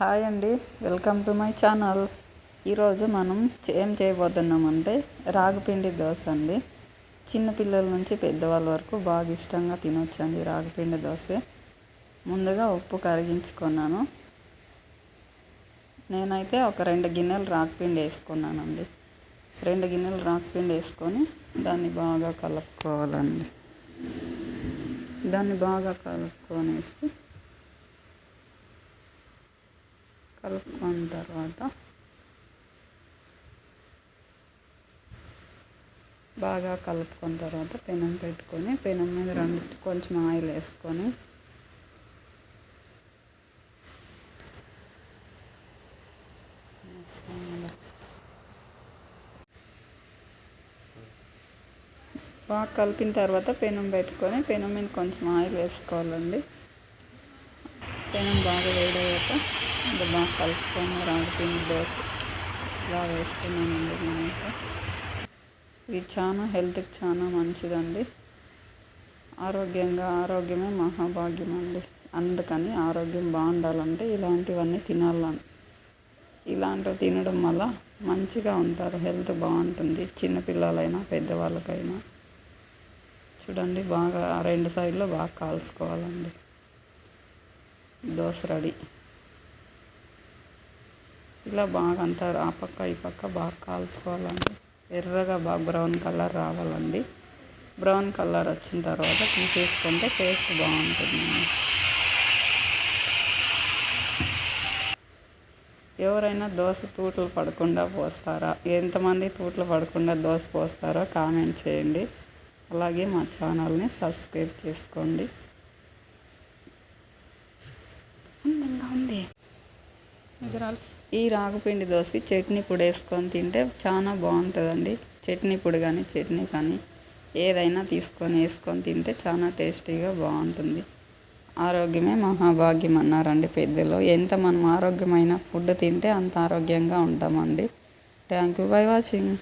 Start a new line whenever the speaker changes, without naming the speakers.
Hi అండి welcome to my channel. ఈరోజు మనం ఏం చేయబోతున్నామంటే రాగిపిండి దోశ అండి. చిన్నపిల్లల నుంచి పెద్దవాళ్ళ వరకు బాగా ఇష్టంగా తినొచ్చండి రాగిపిండి దోశ. ముందుగా ఉప్పు కరిగించుకున్నాను. నేనైతే ఒక రెండు గిన్నెలు రాగిపిండి వేసుకున్నానండి. రెండు గిన్నెలు రాగిపిండి వేసుకొని దాన్ని బాగా కలుపుకోవాలండి. దాన్ని బాగా కలుపుకొనేసి కలుపుకున్న తర్వాత బాగా కలుపుకున్న తర్వాత పెనం పెట్టుకొని పెనం మీద రెండు కొంచెం ఆయిల్ వేసుకొని బాగా కలిపిన తర్వాత పెనం పెట్టుకొని పెనం మీద కొంచెం ఆయిల్ వేసుకోవాలండి. పెనం బాగా వేడయ్యాక ఇది బాగా కలుపుకొని రాగిపిండి దోశ ఇలా వేసుకున్నానండి నేనైతే. ఇది చాలా హెల్త్కి చాలా మంచిదండి. ఆరోగ్యంగా ఆరోగ్యమే మహాభాగ్యం అండి. అందుకని ఆరోగ్యం బాగుండాలంటే ఇలాంటివన్నీ తినాలని ఇలాంటివి తినడం వల్ల మంచిగా ఉంటారు. హెల్త్ బాగుంటుంది. చిన్నపిల్లలైనా పెద్దవాళ్ళకైనా. చూడండి బాగా రెండు సైడ్లో బాగా కాల్చుకోవాలండి. దోశ రెడీ. ఇలా బాగా అంతా ఆ పక్క ఈ పక్క బాగా కాల్చుకోవాలండి. ఎర్రగా బాగా బ్రౌన్ కలర్ రావాలండి. బ్రౌన్ కలర్ వచ్చిన తర్వాత తీసేసుకుంటే టేస్ట్ బాగుంటుంది ఎవరైనా దోశ తూట్లు పడకుండా పోస్తారా? ఎంతమంది తూట్లు పడకుండా దోశ పోస్తారో కామెంట్ చేయండి. అలాగే మా ఛానల్ని సబ్స్క్రైబ్ చేసుకోండి. అందంగా ఉంది. ఈ రాగుపిండి దోశ చట్నీ పొడి వేసుకొని తింటే చాలా బాగుంటుందండి. చట్నీ పొడి కానీ చట్నీ కానీ ఏదైనా తీసుకొని వేసుకొని తింటే చాలా టేస్టీగా బాగుంటుంది. ఆరోగ్యమే మహాభాగ్యం అన్నారండి పెద్దలు. ఎంత మనం ఆరోగ్యమైన ఫుడ్ తింటే అంత ఆరోగ్యంగా ఉంటామండి. Thank you by watching